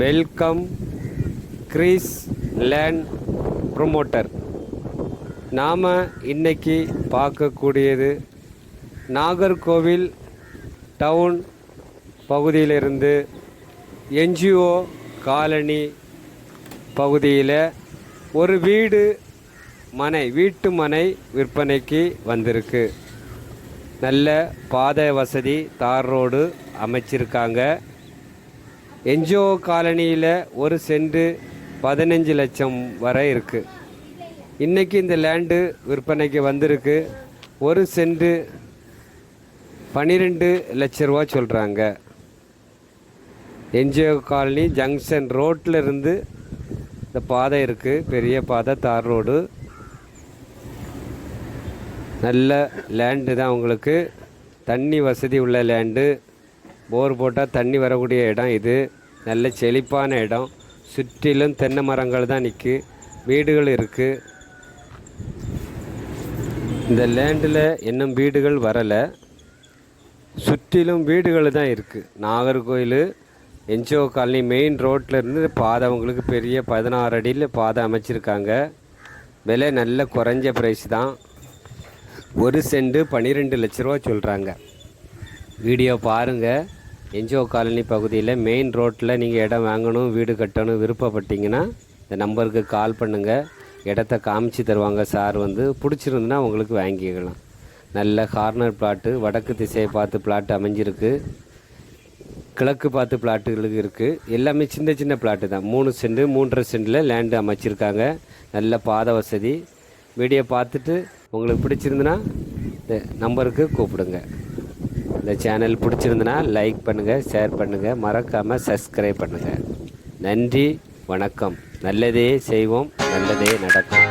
Welcome Greece land promoter நாம் இன்னைக்கு பார்க்கக்கூடியது நாகர்கோவில் டவுன் பகுதியிலிருந்து என்ஜிஓ காலனி பகுதியில் ஒரு வீடு மனை வீட்டு மனை விற்பனைக்கு வந்திருக்கு. நல்ல பாதை வசதி தார் ரோடு அமைச்சிருக்காங்க. என்ஜிஓ காலனியில் ஒரு சென்ட் பதினஞ்சு லட்சம் வரை இருக்குது இன்றைக்கி இந்த லேண்டு விற்பனைக்கு வந்திருக்கு. ஒரு சென்ட் பன்னிரெண்டு லட்ச ரூபா சொல்கிறாங்க என்ஜிஓ காலனி ஜங்ஷன் ரோட்டில் இருந்து இந்த பாதை இருக்குது பெரிய பாதை தார் ரோடு. நல்ல லேண்டு தான் உங்களுக்கு. தண்ணி வசதி உள்ள லேண்டு போர் போட்டால் தண்ணி வரக்கூடிய இடம் இது. நல்ல செழிப்பான இடம். சுற்றிலும் தென்னை மரங்கள் தான் நிற்கு வீடுகள் இருக்குது இந்த லேண்டில் இன்னும் வீடுகள் வரலை. சுற்றிலும் வீடுகள் தான் இருக்குது நாகர்கோயில் என்ஜிஓ காலனி மெயின் ரோட்லேருந்து பாதை அவங்களுக்கு பெரிய பதினாறு அடியில் பாதை அமைச்சிருக்காங்க. விலை நல்ல குறைஞ்ச ப்ரைஸ் தான். ஒரு சென்ட் பன்னிரெண்டு லட்ச ரூபா சொல்கிறாங்க வீடியோ பாருங்கள் என்ஜிஓ காலனி பகுதியில் மெயின் ரோட்டில் நீங்கள் இடம் வாங்கணும் வீடு கட்டணும் விருப்பப்பட்டீங்கன்னா இந்த நம்பருக்கு கால் பண்ணுங்கள் இடத்த காமிச்சு தருவாங்க சார் வந்து. பிடிச்சிருந்துன்னா உங்களுக்கு வாங்கிக்கலாம். நல்ல கார்னர் பிளாட்டு வடக்கு திசையை பார்த்து பிளாட் அமைஞ்சிருக்கு. கிழக்கு பார்த்து பிளாட்டுகளுக்கு இருக்குது எல்லாமே சின்ன சின்ன பிளாட்டு தான். மூணு சென்ட் மூன்றரை சென்டில் லேண்டு அமைச்சிருக்காங்க. நல்ல பாத வசதி. வீடியோ பார்த்துட்டு உங்களுக்கு பிடிச்சிருந்துன்னா இந்த நம்பருக்கு கூப்பிடுங்க. இந்த சேனல் பிடிச்சிருந்தனா லைக் பண்ணுங்கள் ஷேர் பண்ணுங்கள் மறக்காமல் சப்ஸ்கிரைப் பண்ணுங்கள் நன்றி வணக்கம். நல்லதே செய்வோம் நல்லதே நடக்கும்.